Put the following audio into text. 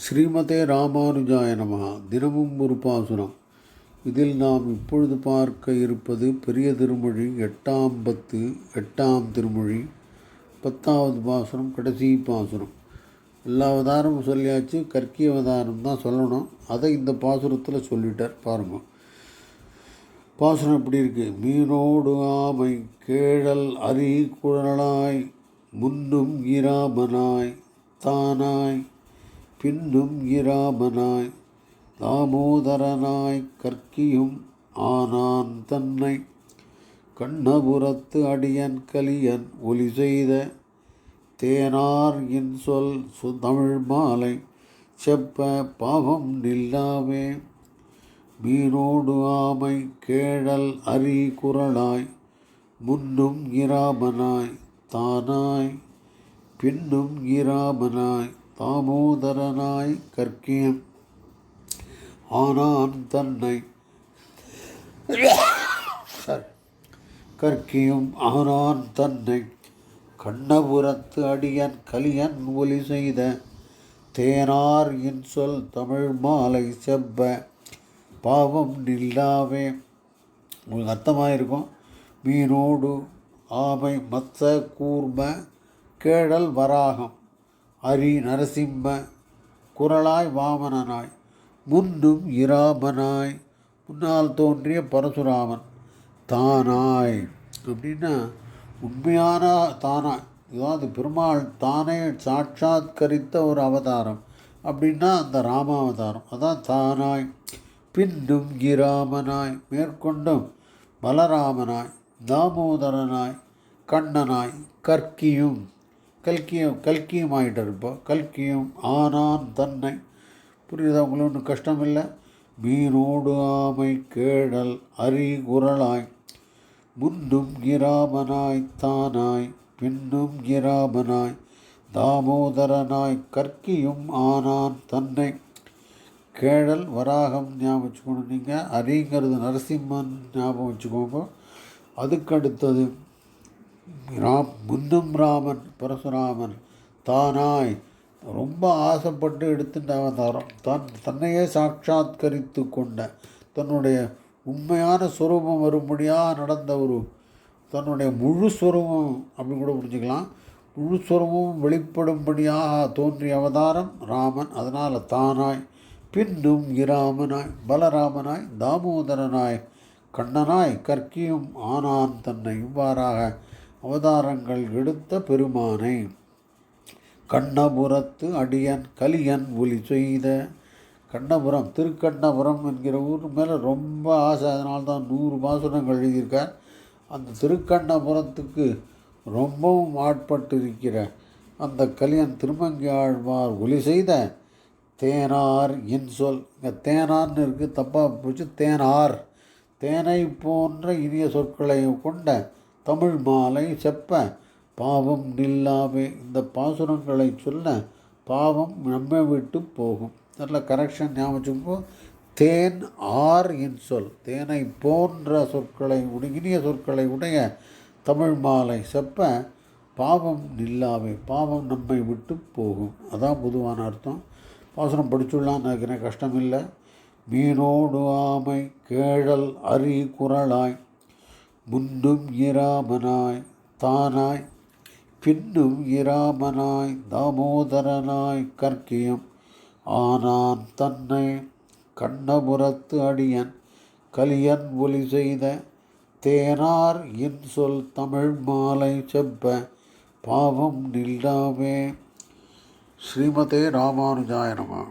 ஸ்ரீமதே ராமானுஜாய நமஹ. தினமும் ஒரு பாசுரம். இதில் நாம் இப்பொழுது பார்க்க இருப்பது பெரிய திருமொழி எட்டாம் பத்து எட்டாம் திருமொழி பத்தாவது பாசுரம் கடைசி பாசுரம். எல்லா அவதாரமும் சொல்லியாச்சு கற்கி அவதாரம் தான் சொல்லணும். அதை இந்த பாசுரத்தில் சொல்லிட்டார் பாருங்க. பாசுரம் எப்படி இருக்குது மீனோடு ஆமை கேழல் அரி குழலாய் முன்னும் இராமனாய் தானாய் பின்னும் இராமனாய் தாமோதரனாய் கற்கியும் ஆனான் தன்னை. கண்ணபுரத்து அடியன் கலியன் ஒலி செய்த தேனார் என் சொல் சு மாலை செப்ப பாவம் நில்லாமே மீனோடு ஆமை கேழல் அரி குரலாய் முன்னும் இராமனாய் தானாய் பின்னும் இராமனாய் தாமோதரனாய் கற்கியம் ஆனான் தன்னை கற்கியும் ஆனான் தன்னை கண்ணபுரத்து அடியன் கலியன் ஒலி செய்த தேனார் இன்சொல் தமிழ் மாலை செப்ப பாவம் நில்லாவே. உங்களுக்கு அர்த்தமாக இருக்கும் மீனோடு ஆமை மத்த கூர்ம கேழல் வராகம். அரி நரசிம்ம குரலாய் வாமனனாய் முன்னும் இராமனாய் முன்னால் தோன்றிய பரசுராமன் தானாய். அப்படின்னா உண்மையான தானாய். அதாவது பெருமாள் தானே சாட்சாத்கரித்த ஒரு அவதாரம். அப்படின்னா அந்த ராமாவதாரம். அதான் தானாய் பின்னும் இராமனாய் மேற்கொண்டும் பலராமனாய் தாமோதரனாய் கண்ணனாய் கற்கியும். கல்கியம் கல்கியும் ஆகிட்டார் இப்போ. கல்கியும் ஆனான் தன்னை. புரியுதா உங்களுக்கு ஒன்றும் கஷ்டம் இல்லை மீனோடு ஆமை கேடல் அரி குரலாய் முன்னும் கிராமனாய் தானாய். பின்னும் கிராமனாய் தாமோதரனாய் கற்கியும் ஆனான் தன்னை. கேழல் வராகம் ஞாபகம் வச்சுக்கணும் நீங்கள் அரிங்கிறது நரசிம்மன் ஞாபகம் வச்சுக்கோங்க. அதுக்கடுத்தது ராம் முன்னும் ராமன் பரசுராமன் தானாய். ரொம்ப ஆசைப்பட்டு எடுத்துட்ட அவதாரம் தன் தன்னையே சாட்சாத்கரித்து கொண்ட தன்னுடைய உண்மையான சுரூபம் வரும்படியாக நடந்த ஒரு தன்னுடைய முழு சுரூபம் அப்படி கூட புரிஞ்சுக்கலாம். முழு ஸ்வரூபமும் வெளிப்படும்படியாக தோன்றிய அவதாரம் ராமன். அதனால் தானாய் பின்னும் இராமனாய் பலராமனாய் தாமோதரனாய் கண்ணனாய் கற்கியும் ஆனான் தன்னை. இவ்வாறாக அவதாரங்கள் எடுத்த பெருமானை. கண்ணபுரத்து அடியன் கலியன் ஒலி செய்த கண்ணபுரம் திருக்கண்ணபுரம் என்கிற ஊர் மேலே ரொம்ப ஆசை. அதனால தான் நூறு பாசுரங்கள் எழுதியிருக்கார். அந்த திருக்கண்ணபுரத்துக்கு ரொம்பவும் ஆட்பட்டிருக்கிற அந்த கலியன் திருமங்கி ஆழ்வார் ஒலி செய்த தேனார் இன் சொல். இங்கே தேனார்னு இருக்குது தப்பாக போச்சு தேனார். தேனை போன்ற இனிய சொற்களை கொண்ட தமிழ் மாலை செப்ப. பாவம் நில்லாவே இந்த பாசுரங்களை சொல்ல பாவம் நம்மை விட்டு போகும். நல்ல கரெக்ஷன் ஞாபகம் தேன் ஆர் என் சொல். தேனை போன்ற சொற்களை உடைய இனிய சொற்களை உடைய தமிழ் மாலை செப்ப. பாவம் நில்லாவே பாவம் நம்மை விட்டு போகும். அதான் பொதுவான அர்த்தம். பாசுரம் படிச்சுடலான்னு நினைக்கிறேன். கஷ்டமில்லை. மீனோடு ஆமை கேழல் அரி குரலாய். முன்னும் இராமனாய் தானாய் பின்னும் இராமனாய் தாமோதரனாய் கற்கியம். ஆனான் தன்னை கண்ணபுரத்து அடியன் கலியன் ஒலி செய்த தேனார் என் சொல் தமிழ் மாலை செப்ப பாவம் நில்லாமே ஸ்ரீமதே ராமானுஜாயனமா